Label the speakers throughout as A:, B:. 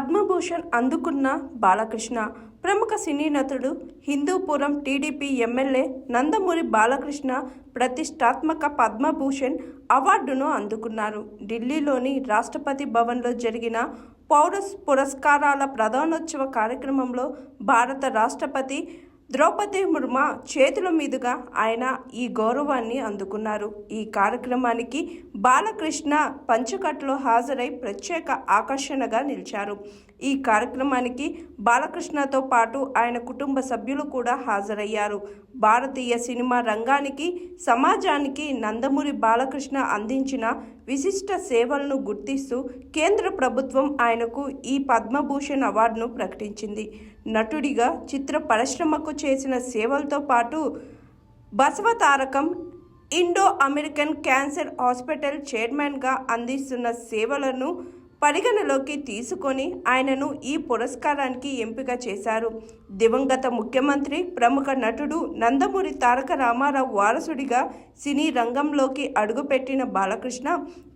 A: పద్మభూషణ్ అందుకున్న బాలకృష్ణ ప్రముఖ సినీ నటుడు హిందూపురం టీడీపీ ఎమ్మెల్యే నందమూరి బాలకృష్ణ ప్రతిష్టాత్మక పద్మభూషణ్ అవార్డును అందుకున్నారు. ఢిల్లీలోని రాష్ట్రపతి భవన్లో జరిగిన పౌర పురస్కారాల ప్రధానోత్సవ కార్యక్రమంలో భారత రాష్ట్రపతి ద్రౌపది ముర్మ చేతుల మీదుగా ఆయన ఈ గౌరవాన్ని అందుకున్నారు. ఈ కార్యక్రమానికి బాలకృష్ణ పంచకట్లో హాజరై ప్రత్యేక ఆకర్షణగా నిలిచారు. ఈ కార్యక్రమానికి బాలకృష్ణతో పాటు ఆయన కుటుంబ సభ్యులు కూడా హాజరయ్యారు. భారతీయ సినిమా రంగానికి సమాజానికి నందమూరి బాలకృష్ణ అందించిన విశిష్ట సేవలను గుర్తిస్తూ కేంద్ర ప్రభుత్వం ఆయనకు ఈ పద్మభూషణ్ అవార్డును ప్రకటించింది. నటుడిగా చిత్ర పరిశ్రమకు చేసిన సేవలతో పాటు Basavatarakam Indo American cancer hospital చైర్మన్గా అందిస్తున్న సేవలను పరిగణలోకి తీసుకొని ఆయనను ఈ పురస్కారానికి ఎంపిక చేశారు. దివంగత ముఖ్యమంత్రి ప్రముఖ నటుడు నందమూరి తారక రామారావు వారసుడిగా సినీ రంగంలోకి అడుగుపెట్టిన బాలకృష్ణ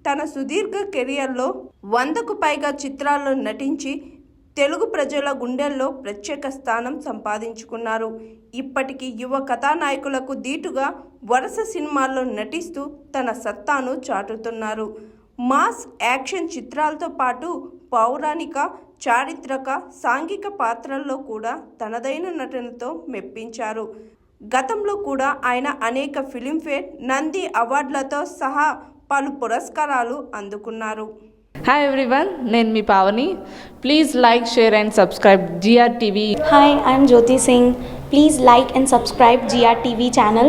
A: తన సుదీర్ఘ కెరియర్లో వందకు పైగా చిత్రాల్లో నటించి తెలుగు ప్రజల గుండెల్లో ప్రత్యేక స్థానం సంపాదించుకున్నారు. ఇప్పటికీ యువ కథానాయకులకు దీటుగా వరుస సినిమాల్లో నటిస్తూ తన సత్తాను చాటుతున్నారు. మాస్ యాక్షన్ చిత్రాలతో పాటు పౌరాణిక చారిత్రక సాంఘిక పాత్రల్లో కూడా తనదైన నటనతో మెప్పించారు గతంలో కూడా ఆయన అనేక ఫిలింఫేర్ నంది అవార్డులతో సహా పలు పురస్కారాలు అందుకున్నారు
B: హాయ్ ఎవ్రీవన్ నేను మీ Pavani please like share and subscribe GR TV
C: Hi, I'm Jyoti Singh. Please like and subscribe GRTV channel.